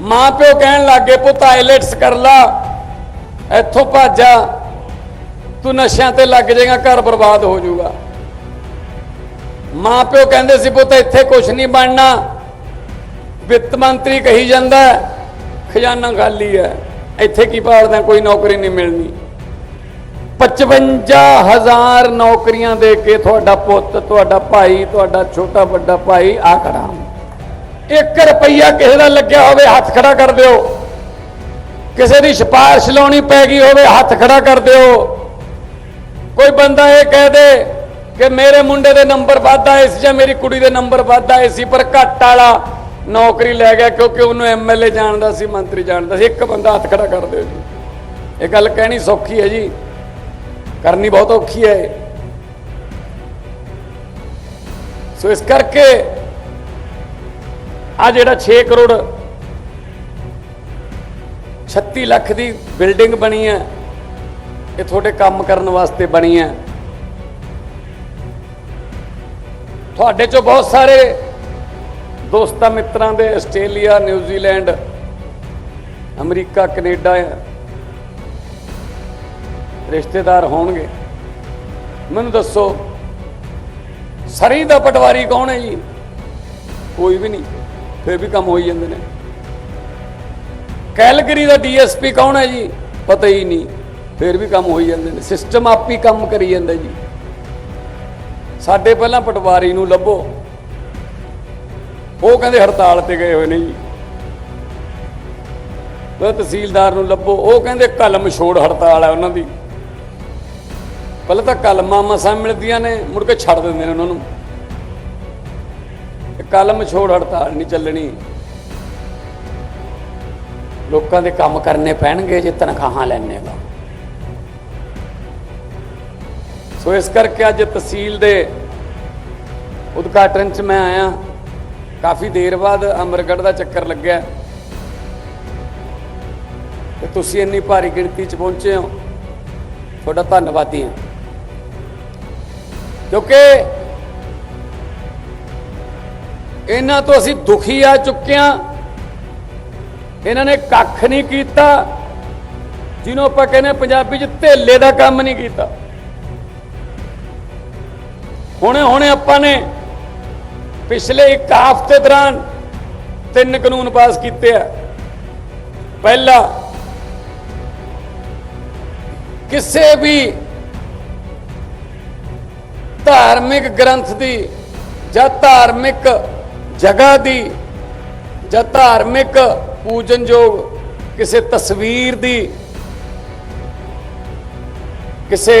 ਮਾਂ ਪਿਓ ਕਹਿਣ ਲੱਗੇ ਪੁੱਤ ਆਈਲੈਟਸ ਕਰ ਲਾ। ਇੱਥੋਂ ਭੱਜ ਤੂੰ ਨਸ਼ਿਆਂ ਤੇ ਲੱਗ ਜਾਏਗਾ ਘਰ ਬਰਬਾਦ ਹੋ ਜਾਊਗਾ। ਮਾਂ ਪਿਓ ਕਹਿੰਦੇ ਸੀ ਪੁੱਤ ਇੱਥੇ ਕੁਝ ਨਹੀਂ ਬਣਨਾ। ਵਿੱਤ ਮੰਤਰੀ ਕਹੀ ਜਾਂਦਾ ਹੈ, ਖਜ਼ਾਨਾ ਖਾਲੀ ਹੈ। ਇੱਥੇ ਕੀ ਪਾਲਦਾ ਕੋਈ ਨੌਕਰੀ ਨਹੀਂ ਮਿਲਣੀ। 55000 ਨੌਕਰੀਆਂ ਦੇ ਕੇ ਤੁਹਾਡਾ ਪੁੱਤ ਤੁਹਾਡਾ ਭਾਈ ਤੁਹਾਡਾ ਛੋਟਾ ਵੱਡਾ ਭਾਈ ਆ ਖੜਾ 1 ਰੁਪਈਆ ਕਿਸੇ ਦਾ ਲੱਗਿਆ ਹੋਵੇ, ਹੱਥ ਖੜਾ ਕਰ ਦਿਓ। ਕਿਸੇ ਦੀ ਸਿਫਾਰਿਸ਼ ਲਾਉਣੀ ਪੈ ਗਈ ਹੋਵੇ, ਹੱਥ ਖੜਾ ਕਰ ਦਿਓ। ਕੋਈ ਬੰਦਾ ਇਹ ਕਹਿ ਦੇ ਕਿ ਮੇਰੇ ਮੁੰਡੇ ਦੇ ਨੰਬਰ ਵੱਧ ਆਏ ਜਾਂ ਮੇਰੀ ਕੁੜੀ ਦੇ ਨੰਬਰ ਵੱਧ ਆਏ ਸੀ, ਪਰ ਘੱਟ ਵਾਲਾ ਨੌਕਰੀ ਲੈ ਗਿਆ ਕਿਉਂਕਿ ਉਹਨੂੰ ਐਮਐਲਏ ਜਾਣਦਾ ਸੀ, ਮੰਤਰੀ ਜਾਣਦਾ ਸੀ। ਇੱਕ ਬੰਦਾ ਹੱਥ ਖੜਾ ਕਰ ਦਿਓ ਜੀ। ਇਹ ਗੱਲ ਕਹਿਣੀ ਸੌਖੀ ਹੈ ਜੀ। ਕਰਨੀ ਬਹੁਤ ਔਖੀ ਹੈ। ਸੋ ਇਸ ਕਰਕੇ ਆ ਜਿਹੜਾ 6 ਕਰੋੜ 36 ਲੱਖ ਦੀ ਬਿਲਡਿੰਗ ਬਣੀ ਹੈ, ਇਹ ਤੁਹਾਡੇ ਕੰਮ ਕਰਨ ਵਾਸਤੇ ਬਣੀ ਹੈ। ਤੁਹਾਡੇ ਚੋਂ ਬਹੁਤ ਸਾਰੇ ਦੋਸਤਾਂ ਮਿੱਤਰਾਂ ਦੇ ਆਸਟ੍ਰੇਲੀਆ, ਨਿਊਜ਼ੀਲੈਂਡ, ਅਮਰੀਕਾ, ਕੈਨੇਡਾ ਰਿਸ਼ਤੇਦਾਰ ਹੋਣਗੇ। ਮੈਨੂੰ ਦੱਸੋ, ਸਰੀ ਦਾ ਪਟਵਾਰੀ ਕੌਣ ਹੈ ਜੀ? ਕੋਈ ਵੀ ਨਹੀਂ। ਫਿਰ ਵੀ ਕੰਮ ਹੋਈ ਜਾਂਦੇ ਨੇ। ਕੈਲਗਰੀ ਦਾ ਡੀਐਸਪੀ ਕੌਣ ਹੈ ਜੀ? ਪਤਾ ਹੀ ਨਹੀਂ। ਫਿਰ ਵੀ ਕੰਮ ਹੋਈ ਜਾਂਦੇ ਨੇ। ਸਿਸਟਮ ਆਪ ਹੀ ਕੰਮ ਕਰੀ ਜਾਂਦਾ ਜੀ। ਸਾਡੇ ਪਹਿਲਾਂ ਪਟਵਾਰੀ ਨੂੰ ਲੱਭੋ। ਉਹ ਕਹਿੰਦੇ ਹੜਤਾਲ ਤੇ ਗਏ ਹੋਏ ਨੇ ਜੀ। ਉਹ ਤਹਿਸੀਲਦਾਰ ਨੂੰ ਲੱਭੋ। ਉਹ ਕਹਿੰਦੇ ਕਲਮ ਛੋੜ ਹੜਤਾਲ ਹੈ ਉਹਨਾਂ ਦੀ। ਪਹਿਲਾਂ ਤਾਂ ਕਲਮਾਂ ਮਸਾਂ ਮਿਲਦੀਆਂ ਨੇ, ਮੁੜ ਕੇ ਛੱਡ ਦਿੰਦੇ ਨੇ ਉਹਨਾਂ ਨੂੰ। ਕਲਮ ਛੋੜ ਹੜਤਾਲ ਨਹੀਂ ਚੱਲਣੀ। ਲੋਕਾਂ ਦੇ ਕੰਮ ਕਰਨੇ ਪੈਣਗੇ ਜੇ ਤਨਖਾਹਾਂ ਲੈਣੇ ਦਾ ਸੋ ਇਸ ਕਰਕੇ ਅੱਜ ਤਹਿਸੀਲ ਦੇ ਉਦਘਾਟਨ 'ਚ ਮੈਂ ਆਇਆ। ਕਾਫੀ ਦੇਰ ਬਾਅਦ ਅਮਰਗੜ੍ਹ ਦਾ ਚੱਕਰ ਲੱਗਿਆ। ਤੇ ਤੁਸੀਂ ਇੰਨੀ ਭਾਰੀ ਗਿਣਤੀ 'ਚ ਪਹੁੰਚੇ ਹੋ। ਤੁਹਾਡਾ ਧੰਨਵਾਦੀ ਹਾਂ। ਕਿਉਂਕਿ ਇਹਨਾਂ ਤੋਂ ਅਸੀਂ ਦੁਖੀ ਆ ਚੁੱਕੇ ਹਾਂ। ਇਹਨਾਂ ਨੇ ਕੱਖ ਨਹੀਂ ਕੀਤਾ, ਜਿਹਨੂੰ ਆਪਾਂ ਕਹਿੰਦੇ ਪੰਜਾਬੀ 'ਚ ਧੇਲੇ ਦਾ ਕੰਮ ਨਹੀਂ ਕੀਤਾ। ਹੁਣੇ ਹੁਣੇ ਆਪਾਂ ਨੇ ਪਿਛਲੇ ਇੱਕ ਹਫ਼ਤੇ ਦੌਰਾਨ ਤਿੰਨ ਕਾਨੂੰਨ ਪਾਸ ਕੀਤੇ ਆ। ਪਹਿਲਾ, ਕਿਸੇ ਵੀ ਧਾਰਮਿਕ ਗ੍ਰੰਥ ਦੀ ਜਾਂ ਧਾਰਮਿਕ ਜਗ੍ਹਾ ਦੀ ਜਾਂ ਧਾਰਮਿਕ ਪੂਜਨਯੋਗ ਕਿਸੇ ਤਸਵੀਰ ਦੀ, ਕਿਸੇ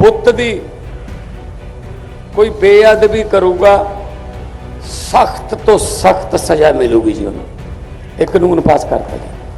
ਬੁੱਤ ਦੀ ਕੋਈ ਬੇਅਦਬੀ ਕਰੂਗਾ, ਸਖਤ ਤੋਂ ਸਖਤ ਸਜ਼ਾ ਮਿਲੂਗੀ ਜੀ ਉਹਨੂੰ। ਇਹ ਕਾਨੂੰਨ ਪਾਸ ਕਰਤਾ ਜੀ